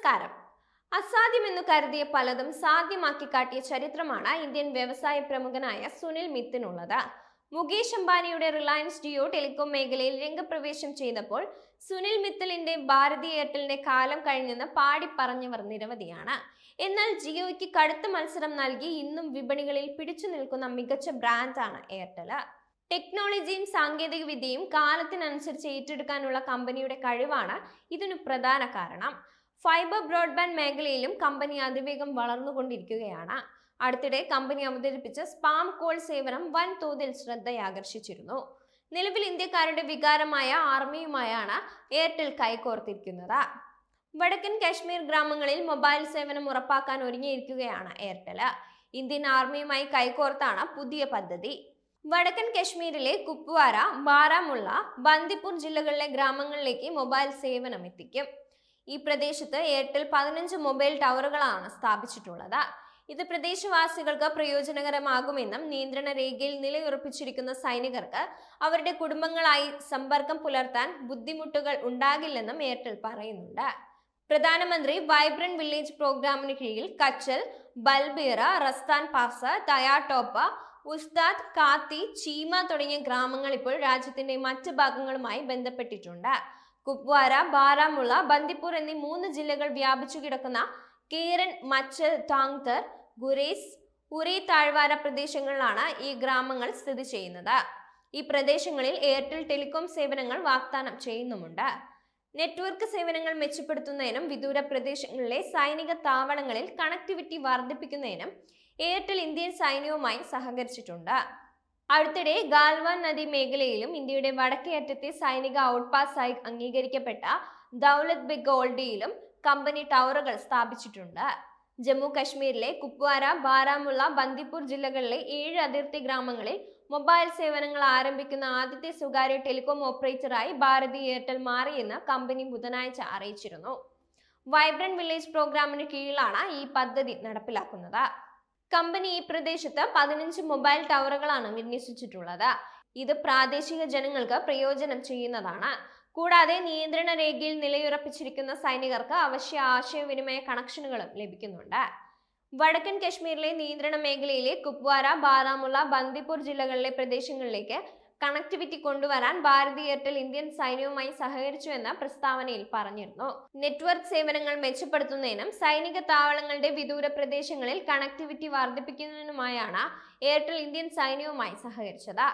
നമസ്കാരം. അസാധ്യമെന്നു കരുതിയ പലതും സാധ്യമാക്കി കാട്ടിയ ചരിത്രമാണ് ഇന്ത്യൻ വ്യവസായ പ്രമുഖനായ സുനിൽ മിത്തിനുള്ളത്. മുകേഷ് അംബാനിയുടെ റിലയൻസ് ജിയോ ടെലികോം മേഖലയിൽ രംഗപ്രവേശം ചെയ്തപ്പോൾ സുനിൽ മിത്തലിന്റെ ഭാരതി എയർടെലിന്റെ കാലം കഴിഞ്ഞെന്ന് പാടി പറഞ്ഞവർ നിരവധിയാണ്. എന്നാൽ ജിയോയ്ക്ക് കടുത്ത മത്സരം നൽകി ഇന്നും വിപണികളിൽ പിടിച്ചു നിൽക്കുന്ന മികച്ച ബ്രാൻഡാണ് എയർടെൽ ടെക്നോളജിയും സാങ്കേതിക വിദ്യയും കാലത്തിനനുസരിച്ച് ഏറ്റെടുക്കാനുള്ള കമ്പനിയുടെ കഴിവാണ് ഇതിനു പ്രധാന കാരണം. ഫൈബർ ബ്രോഡ്ബാൻഡ് മേഖലയിലും കമ്പനി അതിവേഗം വളർന്നുകൊണ്ടിരിക്കുകയാണ്. അടുത്തിടെ കമ്പനി അവതരിപ്പിച്ച സ്പാം കോൾ സേവനം വൻതോതിൽ ശ്രദ്ധയാകർഷിച്ചിരുന്നു. നിലവിൽ ഇന്ത്യക്കാരുടെ വികാരമായ ആർമിയുമായാണ് എയർടെൽ കൈകോർത്തിരിക്കുന്നത്. വടക്കൻ കാശ്മീർ ഗ്രാമങ്ങളിൽ മൊബൈൽ സേവനം ഉറപ്പാക്കാൻ ഒരുങ്ങിയിരിക്കുകയാണ് എയർടെൽ. ഇന്ത്യൻ ആർമിയുമായി കൈകോർത്താണ് പുതിയ പദ്ധതി. വടക്കൻ കാശ്മീരിലെ കുപ്വാര ബാരാമുള്ള ബന്ദിപ്പൂർ ജില്ലകളിലെ ഗ്രാമങ്ങളിലേക്ക് മൊബൈൽ സേവനം എത്തിക്കും ഈ പ്രദേശത്ത് എയർടെൽ പതിനഞ്ച് മൊബൈൽ ടവറുകളാണ് സ്ഥാപിച്ചിട്ടുള്ളത്. ഇത് പ്രദേശവാസികൾക്ക് പ്രയോജനകരമാകുമെന്നും നിയന്ത്രണ രേഖയിൽ നിലയുറപ്പിച്ചിരിക്കുന്ന സൈനികർക്ക് അവരുടെ കുടുംബങ്ങളായി സമ്പർക്കം പുലർത്താൻ ബുദ്ധിമുട്ടുകൾ ഉണ്ടാകില്ലെന്നും എയർടെൽ പറയുന്നുണ്ട്. പ്രധാനമന്ത്രി വൈബ്രന്റ് വില്ലേജ് പ്രോഗ്രാമിന് കീഴിൽ കച്ചൽ ബൽബീറ റസ്താൻ പാസ തയാട്ടോപ്പ ഉസ്താദ് കാത്തി ചീമ തുടങ്ങിയ ഗ്രാമങ്ങൾ ഇപ്പോൾ രാജ്യത്തിന്റെ മറ്റ് ഭാഗങ്ങളുമായി ബന്ധപ്പെട്ടിട്ടുണ്ട്. കുപ്വാര ബാരാമുള്ള ബന്ദിപ്പൂർ എന്നീ മൂന്ന് ജില്ലകൾ വ്യാപിച്ചു കിടക്കുന്ന കേരൻ മച്ചൽ ടാങ്തർ ഗുരേസ് ഉറി താഴ്വാര പ്രദേശങ്ങളിലാണ് ഈ ഗ്രാമങ്ങൾ സ്ഥിതി ചെയ്യുന്നത്. ഈ പ്രദേശങ്ങളിൽ എയർടെൽ ടെലികോം സേവനങ്ങൾ വാഗ്ദാനം ചെയ്യുന്നുമുണ്ട്. നെറ്റ്വർക്ക് സേവനങ്ങൾ മെച്ചപ്പെടുത്തുന്നതിനും വിദൂര പ്രദേശങ്ങളിലെ സൈനിക താവളങ്ങളിൽ കണക്ടിവിറ്റി വർദ്ധിപ്പിക്കുന്നതിനും എയർടെൽ ഇന്ത്യൻ സൈന്യവുമായി സഹകരിച്ചിട്ടുണ്ട്. അടുത്തിടെ ഗാൽവാൻ നദി മേഖലയിലും ഇന്ത്യയുടെ വടക്കേ അറ്റത്തെ സൈനിക ഔട്ട്പാസായി അംഗീകരിക്കപ്പെട്ട ദൗലത് ബിഗ് ഗോൾഡിയിലും കമ്പനി ടവറുകൾ സ്ഥാപിച്ചിട്ടുണ്ട്. ജമ്മു കശ്മീരിലെ കുപ്വാര ബാരാമുള്ള ബന്ദിപ്പൂർ ജില്ലകളിലെ ഏഴ് അതിർത്തി ഗ്രാമങ്ങളിൽ മൊബൈൽ സേവനങ്ങൾ ആരംഭിക്കുന്ന ആദ്യത്തെ സ്വകാര്യ ടെലികോം ഓപ്പറേറ്ററായി ഭാരതി എയർടെൽ മാറിയെന്ന് കമ്പനി ബുധനാഴ്ച അറിയിച്ചിരുന്നു. വൈബ്രന്റ് വില്ലേജ് പ്രോഗ്രാമിന് കീഴിലാണ് ഈ പദ്ധതി നടപ്പിലാക്കുന്നത്. കമ്പനി ഈ പ്രദേശത്ത് പതിനഞ്ച് മൊബൈൽ ടവറുകളാണ് വിന്യസിച്ചിട്ടുള്ളത്. ഇത് പ്രാദേശിക ജനങ്ങൾക്ക് പ്രയോജനം ചെയ്യുന്നതാണ്. കൂടാതെ നിയന്ത്രണ രേഖയിൽ നിലയുറപ്പിച്ചിരിക്കുന്ന സൈനികർക്ക് അവശ്യ ആശയവിനിമയ കണക്ഷനുകളും ലഭിക്കുന്നുണ്ട്. വടക്കൻ കശ്മീരിലെ നിയന്ത്രണ മേഖലയിലെ കുപ്വാര ബാരാമുള്ള ബന്ദിപ്പൂർ ജില്ലകളിലെ പ്രദേശങ്ങളിലേക്ക് കണക്ടിവിറ്റി കൊണ്ടുവരാൻ ഭാരതി എയർടെൽ ഇന്ത്യൻ സൈന്യവുമായി സഹകരിച്ചു എന്ന പ്രസ്താവനയിൽ പറഞ്ഞിരുന്നു. നെറ്റ്വർക്ക് സേവനങ്ങൾ മെച്ചപ്പെടുത്തുന്നതിനും സൈനിക താവളങ്ങളുടെ വിദൂര പ്രദേശങ്ങളിൽ കണക്ടിവിറ്റി വർദ്ധിപ്പിക്കുന്നതിനുമായാണ് എയർടെൽ ഇന്ത്യൻ സൈന്യവുമായി സഹകരിച്ചത്.